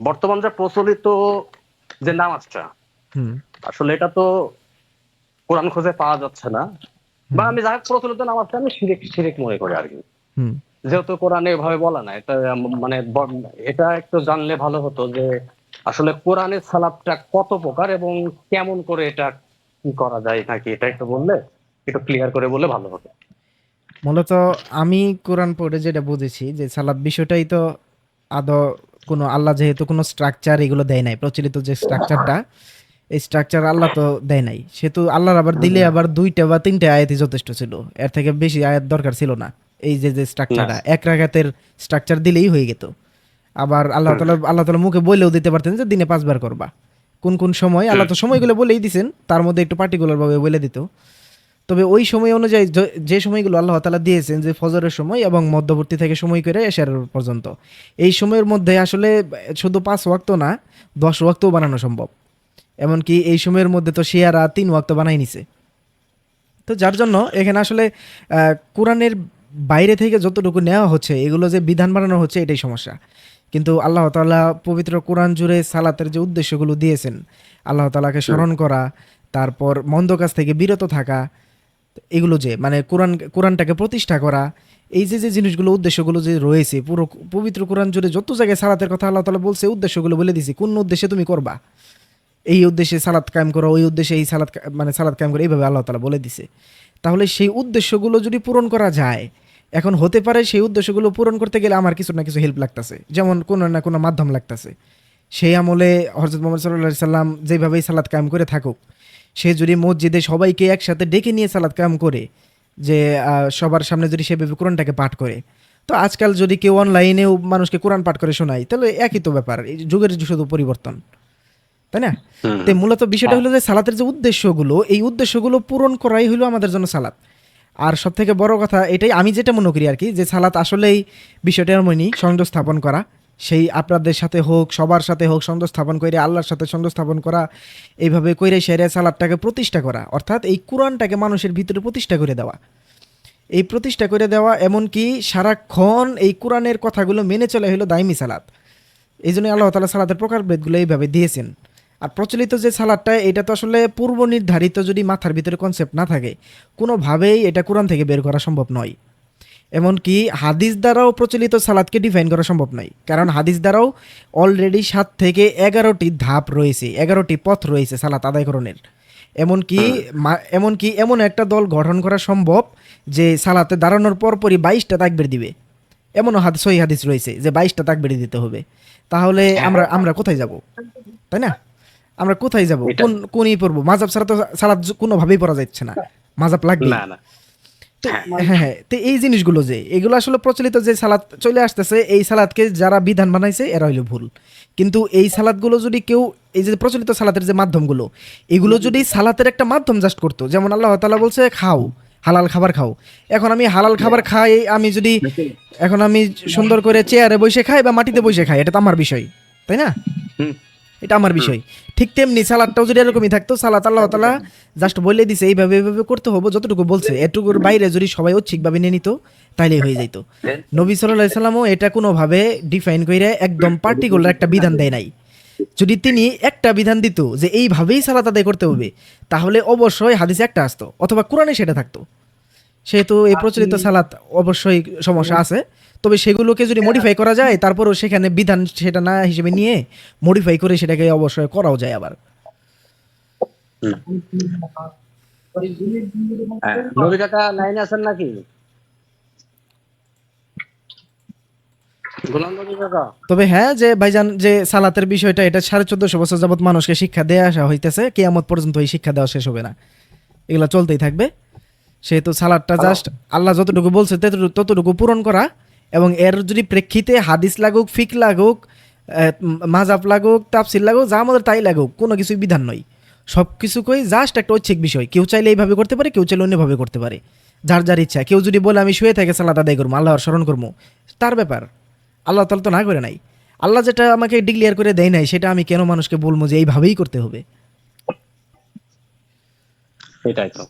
বর্তমান যে প্রচলিত যে নামাজটা আসলে এটা তো কোরআন খোঁজে পাওয়া যাচ্ছে না। বা আমি যাই প্রচলিত নামাজটা আমি শিরিক শিরিক মনে করি আর কি। যেহেতু কোরআনে এভাবে বলা না এটা মানে এটা একটু জানলে ভালো হতো যে আসলে কোরআনের সালাদটা কত প্রকার এবং কেমন করে এটা কি করা যায় নাকি এটা একটু বললে একটু ক্লিয়ার করে বললে ভালো হতো। মূলত আমি কোরআন পড়ে যেটা বুঝেছি যে সালাদ বিষয়টাই তো আদৌ কোনো আল্লাহ যেহেতু কোনো স্ট্রাকচার এগুলো দেয় নাই প্রচলিত যে স্ট্রাকচারটা এই স্ট্রাকচার আল্লাহ তো দেয় নাই। সেহেতু আল্লাহর আবার দিলে আবার দুইটা বা তিনটা আয়াতই যথেষ্ট ছিল। এর থেকে বেশি আয়াত দরকার ছিল না। এই যে যে স্ট্রাকচারটা এক রাগাতের স্ট্রাকচার দিলেই হয়ে যেত আবার আল্লাহ তালা আল্লাহ তালা মুখে বলেও দিতে পারতেন যে দিনে পাঁচবার করবা। কোন কোন সময় আল্লাহ তো সময়গুলো বলেই দিছেন তার মধ্যে একটু পার্টিকুলার ভাবে বলে দিত। তবে ওই সময় অনুযায়ী য- সময়গুলো আল্লাহ তালা দিয়েছেন, যে ফজরের সময় এবং মধ্যবর্তী থেকে সময় করে এশার পর্যন্ত, এই সময়ের মধ্যে আসলে শুধু পাঁচ ওয়াক্ত না, দশ ওয়াক্তও বানানো সম্ভব। এমনকি এই সময়ের মধ্যে তো শিয়ারা তিন ওয়াক্ত বানাই নিছে। তো যার জন্য এখানে আসলে কোরআনের বাইরে থেকে যতটুকু নেওয়া হচ্ছে, এগুলো যে বিধান বানানো হচ্ছে, এটাই সমস্যা। কিন্তু আল্লাহ তাআলা পবিত্র কোরআন জুড়ে সালাতের যে উদ্দেশ্যগুলো দিয়েছেন, আল্লাহ তালাকে স্মরণ করা, তারপর মন্দ কাজ থেকে বিরত থাকা এগুলো যে মানে কোরআন, কোরআনটাকে প্রতিষ্ঠা করা, এই যে যে জিনিসগুলো, উদ্দেশ্যগুলো যে রয়েছে, পুরো পবিত্র কোরআন জুড়ে যত জায়গায় সালাতের কথা আল্লাহ তাআলা বলছে উদ্দেশ্যগুলো বলে দিছি, কোন উদ্দেশ্যে তুমি করবা? এই উদ্দেশ্যে সালাত কায়েম করো, ওই উদ্দেশ্যে এই সালাত কা- মানে সালাত কায়েম করো, এইভাবে আল্লাহ তালা বলে দিছে। তাহলে সেই উদ্দেশ্যগুলো যদি পূরণ করা যায়, এখন হতে পারে সেই উদ্দেশ্যগুলো পূরণ করতে গেলে আমার কিছু না কিছু হেল্প লাগতেছে। যেমন কোনো না কোনো মাধ্যম লাগতেছে। সেই আমলে হজরত মোহাম্মদ সাল্লাহ সাল্লাম যেভাবেই সালাত কায়েম করে থাকুক সে যদি মসজিদে সবাইকে একসাথে ডেকে নিয়ে সালাত কাম করে যে সবার সামনে যদি সেভাবে কোরআনটাকে পাঠ করে। তো আজকাল যদি কেউ অনলাইনেও মানুষকে কোরআন পাঠ করে শোনায় তাহলে একই তো ব্যাপার যুগের শুধু পরিবর্তন। তাই না? তো মূলত বিষয়টা হলো যে সালাতের যে উদ্দেশ্যগুলো এই উদ্দেশ্যগুলো পূরণ করাই হলো আমাদের জন্য সালাত। আর সব থেকে বড় কথা এটাই আমি যেটা মনে করি আর কি যে সালাত আসলেই বিষয়টা এমনই সংযোগ স্থাপন করা। সেই আপনাদের সাথে হোক, সবার সাথে হোক সংযোগ স্থাপন করে আল্লাহর সাথে সংযোগ স্থাপন করা, এইভাবে কইরে সেরে সালাদটাকে প্রতিষ্ঠা করা, অর্থাৎ এই কোরআনটাকে মানুষের ভিতরে প্রতিষ্ঠা করে দেওয়া। এই প্রতিষ্ঠা করে দেওয়া এমনকি সারাক্ষণ এই কোরআনের কথাগুলো মেনে চলে হলো দাইমি সালাত এই জন্য আল্লাহ তালা সালাতের প্রকারভেদগুলো এইভাবে দিয়েছেন। আর প্রচলিত যে সালাদটা, এটা তো আসলে পূর্ব নির্ধারিত যদি মাথার ভিতরে কনসেপ্ট না থাকে, কোনোভাবেই এটা কোরআন থেকে বের করা সম্ভব নয়। এমনকি হাদিস দ্বারাও প্রচলিত সালাদকে ডিফাইন করা সম্ভব নয়। কারণ হাদিস দ্বারাও অলরেডি সাত থেকে এগারোটি ধাপ রয়েছে এগারোটি পথ রয়েছে সালাত আদায়করণের এমনকি এমনকি এমন একটা দল গঠন করা সম্ভব যে সালাতে দাঁড়ানোর পরপরই বাইশটা তাকবের দিবে। এমনও হাদিস সহি হাদিস রয়েছে যে বাইশটা তাকবের দিতে হবে। তাহলে আমরা আমরা কোথায় যাব? তাই না? আমরা কোথায় যাব? কোন কোনই পড়ব? মাজাব ছাড়া তো সালাদ কোনোভাবেই পড়া যাচ্ছে না। মাজাব লাগবে না। হ্যাঁ। হ্যাঁ তো এই জিনিসগুলো যে এগুলো আসলে প্রচলিত যে সালাদ চলে আসতেছে এই সালাদকে যারা বিধান বানাইছে এরা হইল ভুল। কিন্তু এই সালাদগুলো যদি কেউ এই যে প্রচলিত সালাতের যে মাধ্যমগুলো এগুলো যদি সালাতের একটা মাধ্যম জাস্ট করতো যেমন আল্লাহ তালা বলছে খাও হালাল খাবার খাও। এখন আমি হালাল খাবার খাই আমি যদি এখন আমি সুন্দর করে চেয়ারে বসে খাই বা মাটিতে বসে খাই এটা তো আমার বিষয় তাই না? হুম। এটা আমার বিষয়। ঠিক তেমনি সালাদটাও যদি এরকমই থাকতো সালাত আল্লাহ তালা জাস্ট বলে দিছে এইভাবে এইভাবে করতে হবে যতটুকু বলছে এটুকুর বাইরে যদি সবাই ঐচ্ছিকভাবে নিয়ে নিত তাইলেই হয়ে যাইতো। নবী সাল্লাহ সাল্লামও এটা কোনোভাবে ডিফাইন করে একদম পার্টিকুলার একটা বিধান দেয় নাই। যদি তিনি একটা বিধান দিত যে এইভাবেই সালাত আদায় করতে হবে তাহলে অবশ্যই হাদিসে একটা আসতো অথবা কোরআনে সেটা থাকতো। সেহেতু এই প্রচলিত সালাত অবশ্যই সমস্যা আছে। তবে সেগুলোকে যদি মডিফাই করা যায় তারপরেও সেখানে বিধান সেটা না হিসেবে নিয়ে মডিফাই করে সেটাকে অবশ্যই করাও যায় আবার। হ্যাঁ, নবী কাকা লাইনে আছেন নাকি? গোলাম নবী কাকা। তবে হ্যাঁ যে ভাইজান যে সালাতের বিষয়টা এটা সাড়ে চোদ্দশো বছর যাবত মানুষকে শিক্ষা দেওয়া আসা হইতেছে কেয়ামত পর্যন্ত এই শিক্ষা দেওয়া শেষ হবে না। এগুলো চলতেই থাকবে। সেহেতু সালাদটা জাস্ট আল্লাহ যতটুকু বলছে ততটুকু পূরণ করা। এবং এর যদি প্রেক্ষিতে হাদিস লাগুক, ফিক লাগুক মাজাব লাগুক তাপসিল লাগুক, যা আমাদের তাই লাগুক, কোনো কিছুই বিধান নয়। সব কিছুকেই জাস্ট একটা ঐচ্ছিক বিষয়। কেউ চাইলে এইভাবে করতে পারে, কেউ চাইলে অন্যভাবে করতে পারে। যার যার ইচ্ছা। কেউ যদি বলে, আমি শুয়ে থেকে সালাদ আদায় করব, আল্লাহর স্মরণ করব, তার ব্যাপার। আল্লাহ তালা তো না করে নাই। আল্লাহ যেটা আমাকে ডিক্লিয়ার করে দেয় নাই, সেটা আমি কেন মানুষকে বলব যে এইভাবেই করতে হবে? এটাই তো।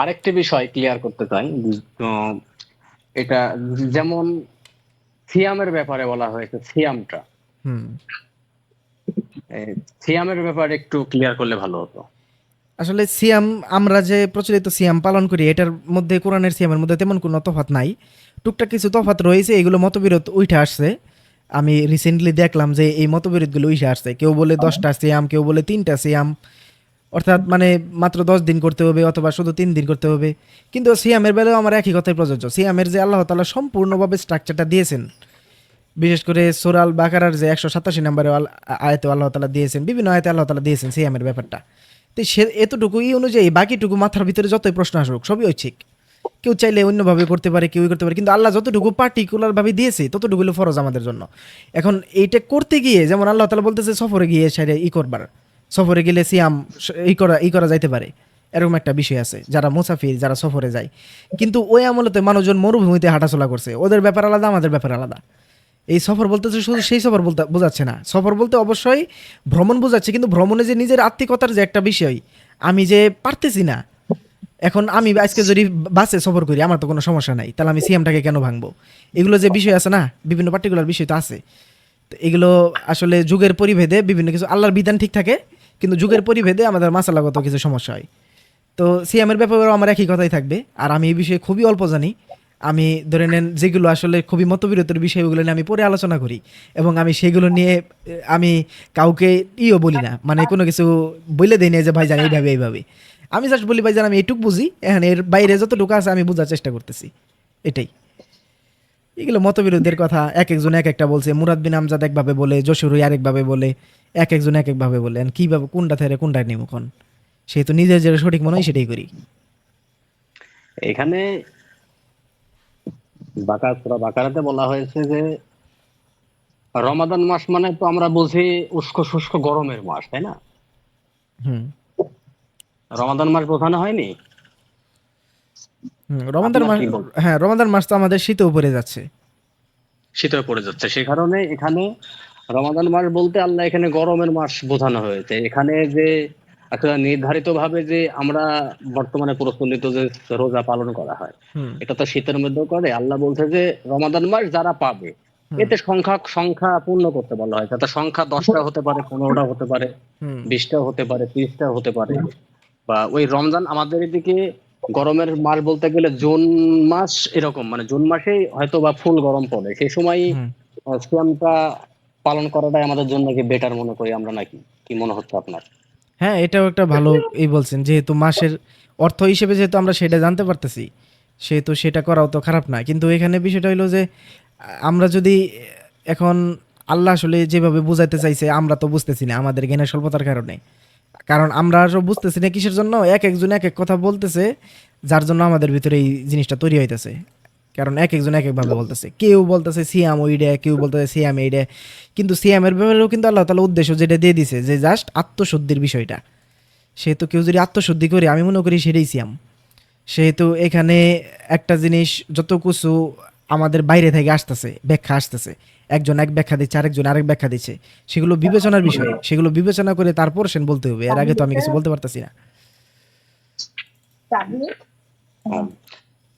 আরেকটি বিষয় ক্লিয়ার করতে চাই এটা যেমন সিয়ামের ব্যাপারে বলা হয়েছে সিয়ামটা। সিয়ামের ব্যাপারে একটু ক্লিয়ার করলে ভালো হতো। আসলে সিয়াম আমরা যে প্রচলিত সিয়াম পালন করি এটার মধ্যে কোরআনের সিয়ামের মধ্যে তেমন কোনো তফাত নাই। টুকটাক কিছু তফাৎ রয়েছে এগুলো মতবিরোধ উঠে আসছে। আমি রিসেন্টলি দেখলাম যে এই মতবিরোধগুলো উঠে আসছে। কেউ বলে দশটা সিয়াম কেউ বলে তিনটা সিয়াম। অর্থাৎ মানে মাত্র দশ দিন করতে হবে অথবা শুধু তিন দিন করতে হবে। কিন্তু সিয়ামের বেলাও আমার একই কথাই প্রযোজ্য। সিয়ামের যে আল্লাহ তালা সম্পূর্ণভাবে স্ট্রাকচারটা দিয়েছেন, বিশেষ করে সোরাল বাকারার যে একশো সাতাশি নম্বরে আয়তে আল্লাহ তালা দিয়েছেন, বিভিন্ন আয়তে আল্লাহ তালা দিয়েছেন সিয়ামের ব্যাপারটা। তো সে এতটুকু এই অনুযায়ী বাকিটুকু মাথার ভিতরে যতই প্রশ্ন আসুক, সবই ঐচ্ছিক কেউ চাইলে অন্যভাবে করতে পারে কেউ করতে পারে, কিন্তু আল্লাহ যতটুকু পার্টিকুলার ভাবে দিয়েছে, ততটুকু ফরজ আমাদের জন্য। এখন এইটা করতে গিয়ে যেমন আল্লাহ তালা বলতেছে সফরে গিয়ে সাইডে ই করবার। সফরে গেলে সিয়াম ই করা ই করা যাইতে পারে। এরকম একটা বিষয় আছে, যারা মুসাফির, যারা সফরে যায়। কিন্তু ওই আমলতে মানুষজন মরুভূমিতে হাঁটাচলা করছে। ওদের ব্যাপার আলাদা, আমাদের ব্যাপার আলাদা। এই সফর বলতে শুধু সেই সফর বলতে বোঝাচ্ছে না। সফর বলতে অবশ্যই ভ্রমণ বোঝাচ্ছে, কিন্তু ভ্রমণে যে নিজের আত্মিকতার যে একটা বিষয়, আমি যে পারতেছি না। এখন আমি আজকে যদি বাসে সফর করি, আমার তো কোনো সমস্যা নাই। তাহলে আমি সিএমটাকে কেন ভাঙবো? এগুলো যে বিষয় আছে না, বিভিন্ন পার্টিকুলার বিষয় তো আছে। তো এগুলো আসলে যুগের পরিভেদে বিভিন্ন কিছু, আল্লাহর বিধান ঠিক থাকে, কিন্তু যুগের পরিভেদে আমাদের মাসালাগত কিছু সমস্যা হয়। তো সিএমের ব্যাপারেও আমার একই কথাই থাকবে, আর আমি এই বিষয়ে খুবই অল্প জানি। আমি ধরে নেন যেগুলো আসলে খুবই মতবিরোধের বিষয় ওগুলো নিয়ে আমি পরে আলোচনা করি, এবং আমি সেগুলো নিয়ে, আমি কাউকে ইও বলি না মানে কোনো কিছু বলে দিই না যে ভাই জানি এইভাবে এইভাবে। আমি জাস্ট বলি ভাই জান আমি এইটুক বুঝি, এখন এর বাইরে যতটুকু আছে আমি বোঝার চেষ্টা করতেছি। এটাই। এগুলো মতবিরোধের কথা এক একজন এক একটা বলছে মুরাদ বিন আমজাদ একভাবে বলে যশোরই আরেকভাবে বলে এক একজন এক একভাবে বলে। আর কীভাবে কোনটা থেকে কোনটা নিব কোন সেহেতু নিজের যেটা সঠিক মনে হয় সেটাই করি। এখানে বাকার সুরা বাকারাতে বলা হয়েছে যে রমাদান মাস মানে তো আমরা বুঝি উষ্ক শুষ্ক গরমের মাস তাই না? হুম। রমাদান মাস বোঝানো হয়নি? রমাদান মাস হ্যাঁ রমাদান মাস তো আমাদের শীতে উপরে যাচ্ছে। শীতে পড়ে যাচ্ছে। সে কারণে এখানে রমাদান মাস বলতে আল্লাহ এখানে গরমের মাস বোঝানো হয়েছে। এখানে যে নির্ধারিত ভাবে যে আমরা বর্তমানে প্রচলিত যে রোজা পালন করা হয় এটা তো শীতের মধ্যেও করে। আল্লাহ বলছে যে রমাদান মাস যারা পাবে এতে সংখ্যা সংখ্যা পূর্ণ করতে বলা হয়। তাতে সংখ্যা দশটা হতে পারে পনেরোটা হতে পারে বিশটা হতে পারে ত্রিশটা হতে পারে। বা ওই রমজান আমাদের এদিকে গরমের মাস বলতে গেলে জুন মাস এরকম মানে জুন মাসেই হয়তো বা ফুল গরম পড়ে। সেই সময় সিয়ামটা পালন করাটাই আমাদের জন্য কি বেটার মনে করি আমরা নাকি? কি মনে হচ্ছে আপনার? হ্যাঁ এটাও একটা ভালো এই বলছেন যেহেতু মাসের অর্থ হিসেবে যেহেতু আমরা সেটা জানতে পারতেছি সেহেতু সেটা করাও তো খারাপ না। কিন্তু এখানে বিষয়টা হলো যে আমরা যদি এখন আল্লাহ আসলে যেভাবে বুঝাইতে চাইছে আমরা তো বুঝতেছি না আমাদের জ্ঞানের স্বল্পতার কারণে। কারণ আমরা বুঝতেছি না কিসের জন্য, এক একজন এক এক কথা বলতেছে, যার জন্য আমাদের ভিতরে এই জিনিসটা তৈরি হইতেছে। কারণ এক একজন এক একভাবে বলতেছে। কেউ বলতেছে সিয়াম ওইডে, কেউ বলতেছে সিয়াম এইডে। কিন্তু সিয়ামের ব্যাপারেও কিন্তু আল্লাহ তালা উদ্দেশ্য যেটা দিয়ে দিছে, যে জাস্ট আত্মশুদ্ধির বিষয়টা। সেহেতু কেউ যদি আত্মশুদ্ধি করে, আমি মনে করি সেটাই সিয়াম। সেহেতু এখানে একটা জিনিস, যত কিছু আমাদের বাইরে থেকে আসতেছে ব্যাখ্যা আসতেছে। একজন এক ব্যাখ্যা দিচ্ছে আরেকজন আরেক ব্যাখ্যা দিচ্ছে। সেগুলো বিবেচনার বিষয়। সেগুলো বিবেচনা করে তারপর সেন বলতে হবে। এর আগে তো আমি কিছু বলতে পারতেছি না।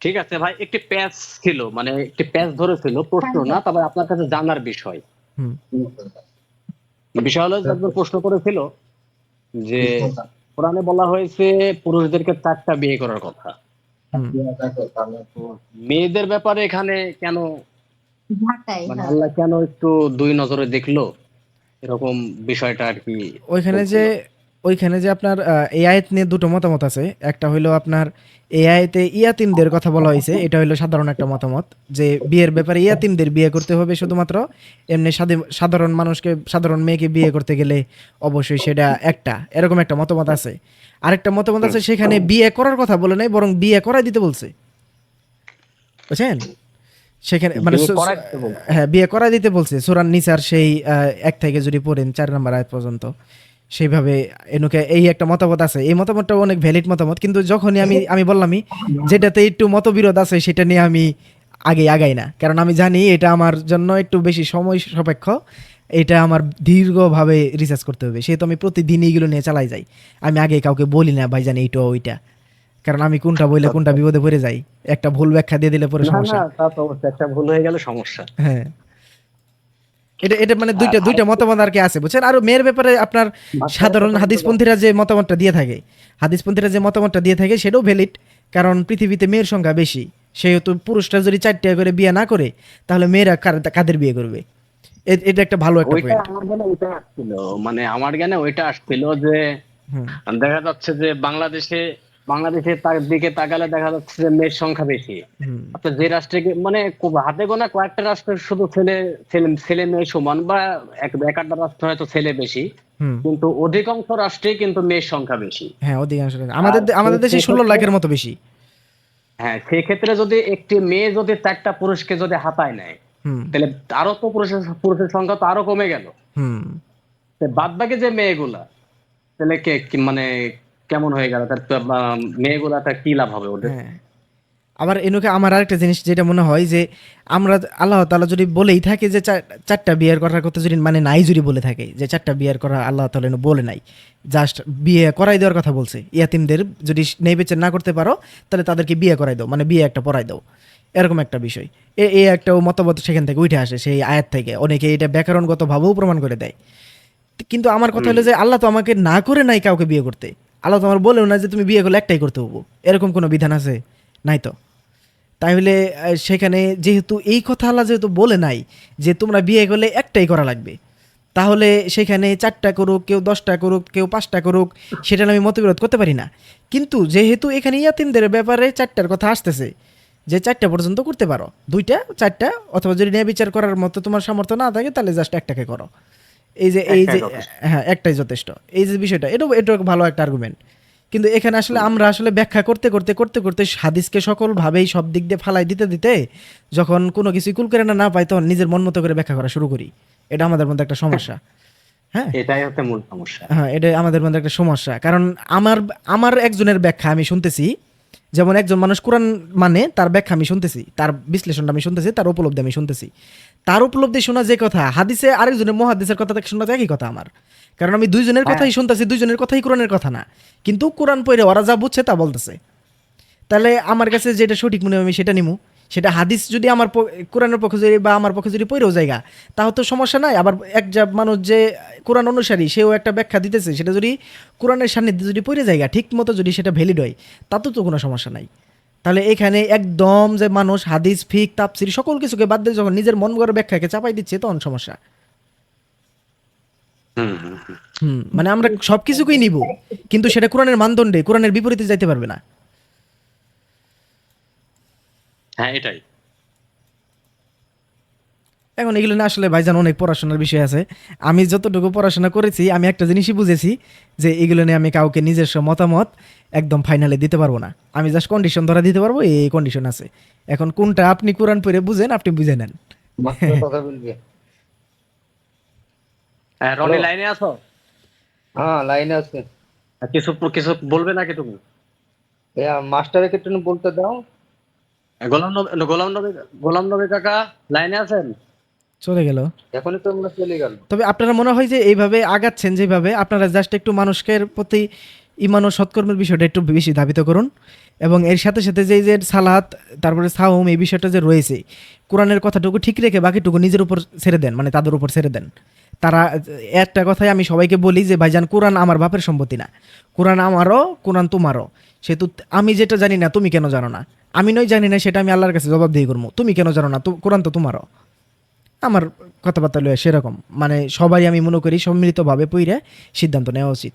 ঠিক আছে ভাই একটি প্যাচ ছিল মানে একটি প্যাচ ধরেছিল প্রশ্ন না তবে আপনার কাছে জানার বিষয়। হুম। বিষয় হলো একজন প্রশ্ন করেছিল যে কোরআনে বলা হয়েছে পুরুষদেরকে চারটা বিয়ে করার কথা। মেয়েদের ব্যাপারে এখানে কেন মানে হ্যাঁ। আল্লাহ কেন একটু দুই নজরে দেখল? এরকম বিষয়টা আর কি ওইখানে যে ওইখানে যে আপনার এই আয়াত নিয়ে দুটো মতামত আছে। একটা হইল আপনার এই আয়াতে ইয়াতিমদের কথা বলা হয়েছে এটা হইল সাধারণ একটা মতামত যে বিয়ের ব্যাপারে ইয়াতিমদের বিয়ে করতে হবে শুধুমাত্র। এমনি সাধারণ মানুষকে সাধারণ মেয়েকে বিয়ে করতে গেলে অবশ্যই সেটা একটা। এরকম একটা মতামত আছে। আরেকটা মতামত আছে সেখানে বিয়ে করার কথা বলে নাই বরং বিয়ে করাই দিতে বলছে। বুঝছেন? সেখানে মানে। হ্যাঁ বিয়ে করাই দিতে বলছে। সুরান নিসার সেই এক থেকে যদি পড়েন চার নম্বর আয়াত পর্যন্ত। সেইভাবে এনুকে এই একটা মতামত আছে। এই মতামতটা অনেক ভ্যালিড মতামত কিন্তু যখনই আমি আমি বললামই যেটাতে একটু মতবিরোধ আছে সেটা নিয়ে আমি আগে আগাই না। কারণ আমি জানি এটা আমার জন্য একটু বেশি সময় সাপেক্ষ। এটা আমার দীর্ঘভাবে রিসার্চ করতে হবে। সেহেতু আমি প্রতিদিন এইগুলো নিয়ে চালাই যাই। আমি আগে কাউকে বলি না ভাই জানি এইটা ওইটা। কারণ আমি কোনটা বইলে কোনটা বিপদে পড়ে যাই। একটা ভুল ব্যাখ্যা দিয়ে দিলে পরে সমস্যা। একটা ভুল হয়ে গেলে সমস্যা। হ্যাঁ। এটা এটা মানে দুইটা দুইটা মতামত আর কি আছে বুঝছেন? আর মেয়ের ব্যাপারে আপনার সাধারণ হাদিসপন্থীরা যে মতামতটা দিয়ে থাকে হাদিসপন্থীরা যে মতামতটা দিয়ে থাকে সেটাও ভ্যালিড কারণ পৃথিবীতে মেয়ের সংখ্যা বেশি। সেহেতু পুরুষরা যদি চারটা করে বিয়ে না করে তাহলে মেয়েরা কাদের বিয়ে করবে? এটা একটা ভালো একটা পয়েন্ট মানে আমার জ্ঞানে ওইটা আসছিল যে দেখা যাচ্ছে যে বাংলাদেশে বাংলাদেশে তার দিকে তাকালে দেখা যাচ্ছে যে মেয়ের সংখ্যা বেশি। আপনার যে রাষ্ট্রে মানে খুব হাতে গোনা কয়েকটা রাষ্ট্রের শুধু ছেলে ছেলে ছেলে মেয়ে সমান বা এক এক আধটা রাষ্ট্র হয়তো ছেলে বেশি। কিন্তু অধিকাংশ রাষ্ট্রে কিন্তু মেয়ের সংখ্যা বেশি। হ্যাঁ অধিকাংশ আমাদের আমাদের দেশে ষোলো লাখের মতো বেশি। হ্যাঁ সেক্ষেত্রে যদি একটি মেয়ে যদি চারটা পুরুষকে যদি হাতায় নেয় তাহলে আরও তো পুরুষের পুরুষের সংখ্যা তো আরও কমে গেল। হুম। বাদ বাকি যে মেয়েগুলা তাহলে কে মানে কেমন হয়ে গেল? তার মেয়েগুলাটা কি লাভ হবে ওদের? হ্যাঁ। আবার এনুকে, আমার আরেকটা জিনিস যেটা মনে হয় যে, আমরা আল্লাহ তাআলা যদি বলেই থাকে যে চারটা বিয়ের করার কথা যদি মানে নাই যদি বলে থাকে, যে চারটা বিয়ের করা আল্লাহ তাআলা এনে বলে নাই জাস্ট বিয়ে করাই দেওয়ার কথা বলছে। ইয়াতিমদের যদি নেই বেচে না করতে পারো, তাহলে তাদেরকে বিয়ে করাই দাও মানে বিয়ে একটা পড়াই দাও। এরকম একটা বিষয়। এ এই একটা মতবাদ সেখান থেকে উঠে আসে, সেই আয়াত থেকে। অনেকে এটা ব্যাকরণগত ভাবেও প্রমাণ করে দেয়। কিন্তু আমার কথা হলো যে, আল্লাহ তো আমাকে না করে নাই কাউকে বিয়ে করতে। আল্লাহ তো আমার বলেও না যে তুমি বিয়ে করলে একটাই করতে হব। এরকম কোনো বিধান আছে? নাই তো। তাহলে সেখানে যেহেতু এই কথা আল্লাহ যেহেতু বলে নাই যে তোমরা বিয়ে করলে একটাই করা লাগবে, তাহলে সেখানে চারটা করুক, কেউ দশটা করুক, কেউ পাঁচটা করুক, সেটা আমি মতবিরোধ করতে পারি না। কিন্তু যেহেতু এখানে ইয়াতিমদের ব্যাপারে চারটার কথা আসতেছে, যে চারটা পর্যন্ত করতে পারো। দুইটা, চারটা, অথবা যদি ন্যায় বিচার করার মতো তোমার সামর্থ্য না থাকে, তাহলে জাস্ট একটাকে করো। এই যে এই যে হ্যাঁ একটাই যথেষ্ট। এই যে বিষয়টা এটাও এটাও ভালো একটা আর্গুমেন্ট কিন্তু এখানে আসলে আমরা আসলে ব্যাখ্যা করতে করতে করতে করতে হাদিসকে সকলভাবেই সব দিক দিয়ে ফালাই দিতে দিতে যখন কোনো কিছু কুল করে না না পাই তখন নিজের মন মতো করে ব্যাখ্যা করা শুরু করি। এটা আমাদের মধ্যে একটা সমস্যা। হ্যাঁ? এটাই হচ্ছে মূল সমস্যা। হ্যাঁ এটা আমাদের মধ্যে একটা সমস্যা। কারণ আমার আমার একজনের ব্যাখ্যা আমি শুনতেছি যেমন একজন মানুষ কোরআন মানে তার ব্যাখ্যা আমি শুনতেছি তার বিশ্লেষণটা আমি শুনতেছি তার উপলব্ধি আমি শুনতেছি। তার উপলব্ধি শোনা যে কথা হাদিসে আরেকজনের মহাদিসের কথা দেখে শোনা একই কথা আমার। কারণ আমি দুইজনের কথাই শুনতেছি দুইজনের কথাই কোরআনের কথা না। কিন্তু কোরআন পড়ে ওরা যা বুঝছে তা বলতেছে। তাহলে আমার কাছে যেটা সঠিক মনে হয় আমি সেটা নিমু। সেটা হাদিস যদি আমার কোরআনের পক্ষে যদি বা আমার পক্ষে যদি পড়েও জায়গা তাও তো সমস্যা নাই। আবার এক যা মানুষ যে কোরআন অনুসারী সেও একটা ব্যাখ্যা দিতেছে সেটা যদি কোরআনের সান্নিধ্যে যদি পড়ে জায়গা ঠিক মতো যদি সেটা ভ্যালিড হয় তাতেও তো কোনো সমস্যা নাই। তাহলে এখানে একদম যে মানুষ হাদিস ফিক তাপসির সকল কিছুকে বাদ দিয়ে যখন নিজের মন গড়া ব্যাখ্যাকে চাপাই দিচ্ছে তখন সমস্যা। হুম মানে আমরা সব কিছুকেই নিব কিন্তু সেটা কোরআনের মানদণ্ডে কোরআনের বিপরীতে যাইতে পারবে না। হ্যাঁ এটাই। এখন এগুলো না আসলে ভাইজান অনেক পড়াশোনার বিষয় আছে। আমি যতটুকু পড়াশোনা করেছি আমি একটা জিনিসই বুঝেছি যে এগুলো নিয়ে আমি কাউকে নিজস্ব মতামত একদম ফাইনালে দিতে পারব না। আমি জাস্ট কন্ডিশন ধরা দিতে পারব এই কন্ডিশন আছে। এখন কোনটা আপনি কোরআন পড়ে বুঝেন আপনি বুঝে নেন। মাস্টার কথা বলবি। হ্যাঁ, রনি লাইনে আছো? হ্যাঁ লাইনে আছে। কিছু কিছু বলবে নাকি তুমি? মাস্টারকে একটু বলতে দাও। গোলাম নবী গোলাম নবী গোলাম নবী কাকা লাইনে আছেন? চলে গেল। এখনই তো আমরা চলে গেল তবে আপনারা মনে হয় যে এইভাবে আগাচ্ছেন যেভাবে আপনারা জাস্ট একটু মানুষকে প্রতি ইমান ও সৎকর্মের বিষয়টা একটু বেশি ধাবিত করুন এবং এর সাথে সাথে যে যে সালাত তারপরে সাউম এই বিষয়টা যে রয়েছে কোরআনের কথাটুকু ঠিক রেখে বাকিটুকু নিজের উপর ছেড়ে দেন মানে তাদের উপর ছেড়ে দেন। তারা একটা কথাই আমি সবাইকে বলি যে ভাইজান কোরআন আমার বাপের সম্পত্তি না। কোরআন আমারও কোরআন তোমারও। সেহেতু আমি যেটা জানি না, তুমি কেন জানো না? আমি নয় জানি না, সেটা আমি আল্লাহর কাছে জবাব দিয়ে করব তুমি কেন জানো না? তো কোরআন তো তোমারও। আমার কথাবার্তা লয়ে সেরকম। মানে সবাই আমি মনে করি সম্মিলিতভাবে পইরে সিদ্ধান্ত নেওয়া উচিত।